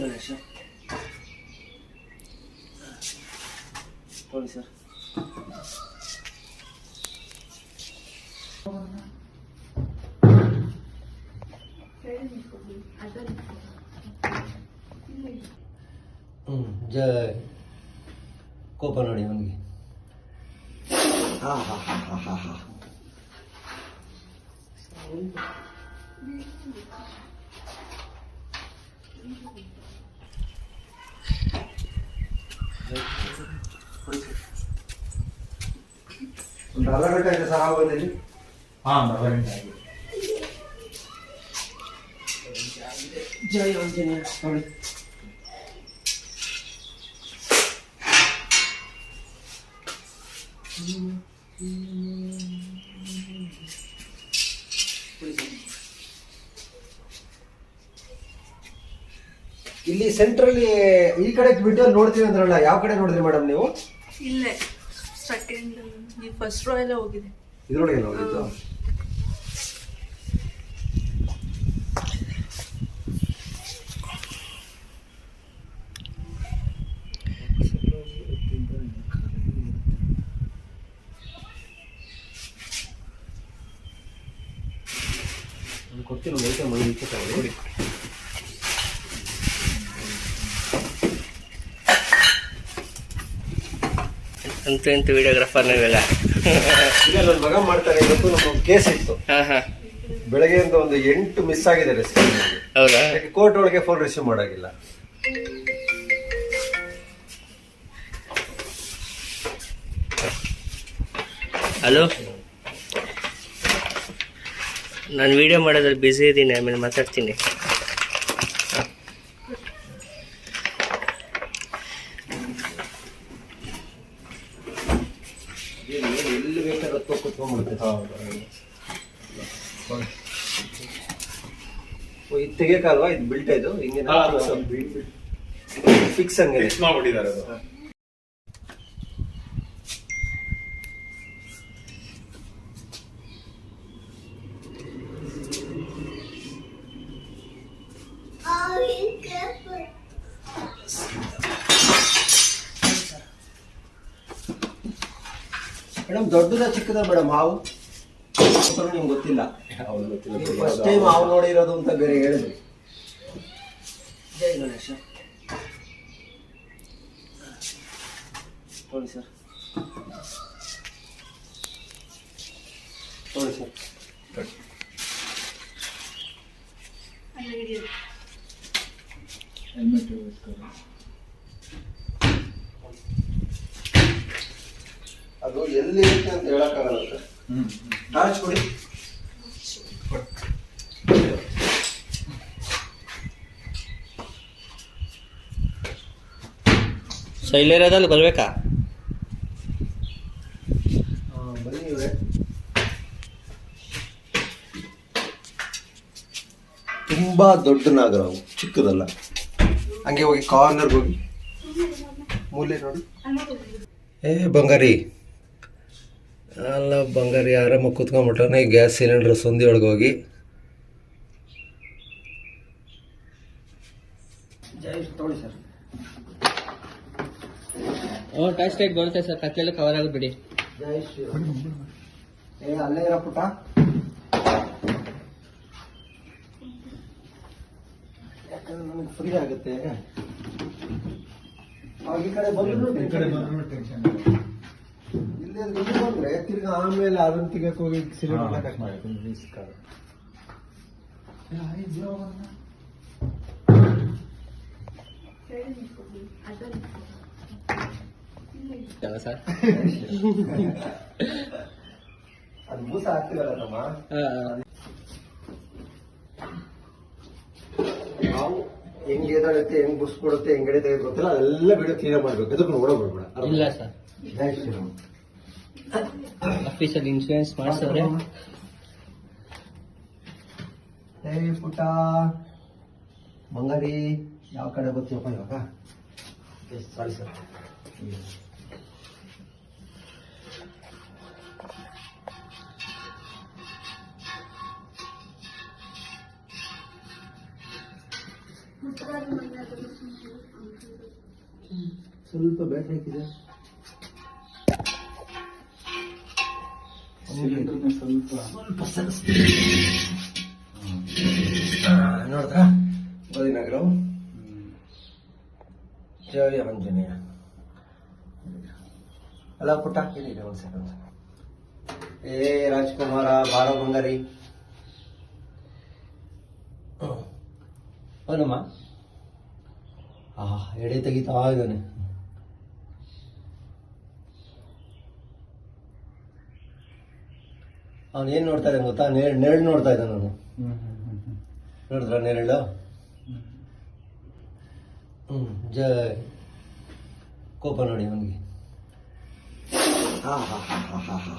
ಗಣೇಶ ನೋಡಿ ಸರ್ ಹ್ಮ್ ಜಯ ಕೋಪ ನೋಡಿ ಅವನಿಗೆ ಹಾ ಹಾ ಹಾ ಹಾ ಹಾ ಹಾ ಒಂದು ಅರ್ಧ ಗಂಟೆ ಆಯ್ತು ಸರ್ ಆ ಬಂದಲ್ಲಿ ಹಾ ಅರ್ಧ ಗಂಟೆ ಆಗಿದೆ ಜೈ ಆಂಜನೇಯ ನೋಡಿ ಇಲ್ಲಿ ಸೆಂಟ್ರಲ್ಲಿ ಈ ಕಡೆ ವಿಡಿಯೋ ನೋಡ್ತೀವಿ ಅಂದ್ರಲ್ಲ ಯಾವ ಕಡೆ ನೋಡಿದ್ರಿ ಮೇಡಮ್ ನೀವು? ಇಲ್ಲೇ ಸೆಕೆಂಡ್ ನೀವು ಫಸ್ಟ್ ರೋ ಎಲ್ಲ ಹೋಗಿದೆ. ಇದ್ರೊಳಗೆ ಹೋಗಿದ್ದು? ಕೊಡ್ತೀನಿ ಒಂದು ಮನೆ ಒಂದು ಅಂತೂ ಇಂತೂ ವಿಡಿಯೋಗ್ರಾಫರ್ ನೀವೆಲ್ಲ? ನನ್ನ ಮಗ ಮಾಡ್ತಾರೆ ಇವತ್ತು ಕೇಸ್ ಇತ್ತು. ಹಾಂ ಹಾಂ. ಬೆಳಗ್ಗೆಯಿಂದ ಒಂದು ಎಂಟು ಮಿಸ್ ಆಗಿದೆ ಹೌದಾ? ಕೋರ್ಟ್ ಒಳಗೆ ಫೋನ್ ರಿಸೀವ್ ಮಾಡಾಗಿಲ್ಲ. ಹಲೋ ನಾನು ವಿಡಿಯೋ ಮಾಡೋದ್ರಲ್ಲಿ ಬ್ಯುಸಿ ಇದ್ದೀನಿ ಆಮೇಲೆ ಮಾತಾಡ್ತೀನಿ. ಹತ್ತು ಕುತ್ಕೊಂಡ್ಬಿಡುತ್ತೆ ಓ, ಇದು ತೆಗಿಯಕ್ಕಲ್ವಾ ಇದು ಬಿಲ್ಟ್ ಇದು? ಹಿಂಗೆ ಫಿಕ್ಸ್ ಹಂಗೆ ಫಿಕ್ಸ್ ಮಾಡ್ಬಿಟ್ಟಿದ್ದಾರೆ ಅದು. ಮೇಡಮ್ ದೊಡ್ಡದ ಚಿಕ್ಕದ ಮೇಡಮ್ ಹಾವು ಅಥವಾ ನಿಮ್ಗೆ ಗೊತ್ತಿಲ್ಲ. ಫಸ್ಟ್ ಟೈಮ್ ಹಾವು ನೋಡಿರೋದು ಅಂತ ಬೇರೆ ಹೇಳಿದ್ರಿ. ಜೈ ಗಣೇಶ ನೋಡಿ ಸರ್. ನೋಡಿ ಸರ್ ಹೆಲ್ಮೆಟ್ ಅದು ಎಲ್ಲಿ ಇರುತ್ತೆ ಅಂತ ಹೇಳಕ್ಕಾಗಲ್ಲ ಸರ್. ಟಾರ್ಚ್ ಕೊಡಿ. ಸೊ ಇಲ್ಲಿರೋದಲ್ಲಿ ಬರ್ಬೇಕಾ ಆ, ಬನ್ನಿ ಇವ್ರೆ. ತುಂಬಾ ದೊಡ್ಡ ನಾಗರ ಅವು ಚಿಕ್ಕದಲ್ಲ. ಹಂಗೆ ಹೋಗಿ ಕಾರ್ನರ್ಗೆ ಹೋಗಿ. ಮೂಲೆ ನೋಡಿ. ಏ ಬಂಗಾರಿ. ಅಲ್ಲ ಬಂಗಾರಿ ಆರಾಮ ಕುತ್ಕೊಂಡ್ಬಿಟ್ಟವನೆ ಗ್ಯಾಸ್ ಸಿಲಿಂಡರ್ ಸಂದಿ ಒಳಗೆ ಹೋಗಿ ಟಚ್ ಲೈಟ್ ಬರುತ್ತೆ ಸರ್ ಕತ್ಲೆಲ್ಲ ಕವರ್ ಆಗುತ್ತೆ ಬಿಡಿ. ಜೈ ಶ್ರೀರಾಮ್ ಏ ಅಲ್ಲೇ ಇರೋ ಪುಟ್ಟ? ಯಾಕಂದ್ರೆ ನನಗೆ ಫ್ರೀ ಆಗುತ್ತೆ. ಈ ಕಡೆ ಬಂದ್ರು ಈ ಕಡೆ ಟೆನ್ಷನ್ ಬಂದ್ರೆ ತಿರ್ಗಾ ಆಮೇಲೆ ಅದನ್ನ ತೆಗಿಯಕ್ಕೆ ಹೋಗಿ ಸಿಲಿಂಡರ್ ರಿಸ್ಕ್ ಸರ್ ಅದು ಬೂಸ ಹಾಕ್ತಿವಲ್ಲ ನಮ್ಮ ನಾವು ಹೆಂಗ್ ಎದಾಡುತ್ತೆ ಹೆಂಗ್ ಬುಸ್ ಕೊಡುತ್ತೆ ಹೆಂಗ್ ತೆಗೆದು ಗೊತ್ತಿಲ್ಲ ಅದೆಲ್ಲ ಬಿಡೋ ಕ್ಲಿಯರ್ ಮಾಡ್ಬೇಕು. ಅದಕ್ಕೆ ನೋಡೋಗ್ಬಿಡ್ಬೇಡ ಇಲ್ಲ ಸರ್. ಜೈ ಶ್ರೀರಾಮ್ ಆಫೀಸಲ್ಲಿ ಇನ್ಶೂರೆನ್ಸ್ ಮಾಡಿಸಿದ್ರೆ ಏ ಪುಟ್ಟ ಬಂಗಾರಿ ಯಾವ ಕಡೆ ಗೊತ್ತಿಯಪ್ಪ ಇವಾಗ ಸಾರಿ ಸರ್ ಸ್ವಲ್ಪ ಬ್ಯಾಟ್ರಿ ಹಾಕಿದೆ ಸ್ವಲ್ಪ ಸ್ವಲ್ಪ ಸರಿಸ್ತಿ ನೋಡಿದ್ರ ಗೋದಿನಗರವು ಜಯ ಆಂಜನೇಯ ಅಲ್ಲ ಪುಟ್ಟ ಏನಿದೆ ಒಂದು ಸೆಕೆಂಡ್ ಏ ರಾಜ್ಕುಮಾರ ಬಾರೋ ಬಂಗಾರಿ ಅವನಮ್ಮ ಆ ಎಡೆ ತೆಗಿತಾ ಇದ್ದಾನೆ ಅವನು ಏನು ನೋಡ್ತಾ ಇದ್ದಾನೆ ಗೊತ್ತಾ? ನೇರಳು ನೆರಳು ನೋಡ್ತಾ ಇದ್ದಾನೆ ಅವನು. ನೋಡಿದ್ರ ನೆರಳು? ಹ್ಞೂ ಜಯ ಕೋಪ ನೋಡಿ ಅವನಿಗೆ. ಹಾಂ ಹಾಂ ಹಾಂ ಹಾಂ ಹಾಂ ಹಾಂ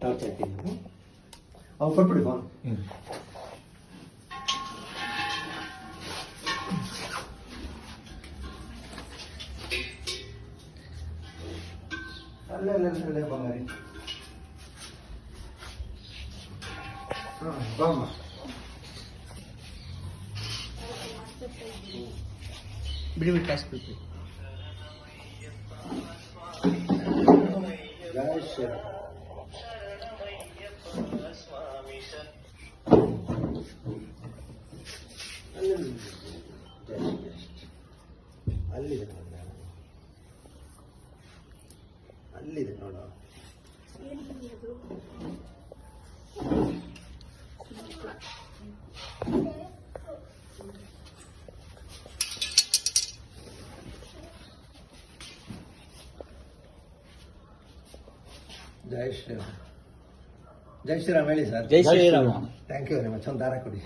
ಟಾರ್ಚ್ ಹಾಕಿದ್ದೀನಿ ಅವ್ನು ಕೊಟ್ಬಿಡಿ ಫೋನ್ ಅಲ್ಲೇ ಅಲ್ಲೇ ಅಲ್ಲೇ ಬಂಗಾರಿ ಹಾಂ ಬಾಮ್ಮ ಬಿಡಿ ಬಿಡಿ ಕಾಸು ಬಿಡಿ ಜೈ ಶ್ರೀರಾಮ್ ಅಲ್ಲಿದೆ ನೋಡ ಅಲ್ಲಿದೆ ನೋಡ. ಜೈ ಶ್ರೀರಾಮ್. ಜೈ ಶ್ರೀರಾಮ್ ಹೇಳಿ sir. Jai Shriram. Thank you very much ಒಂದು ದಾರ ಕೊಡಿ.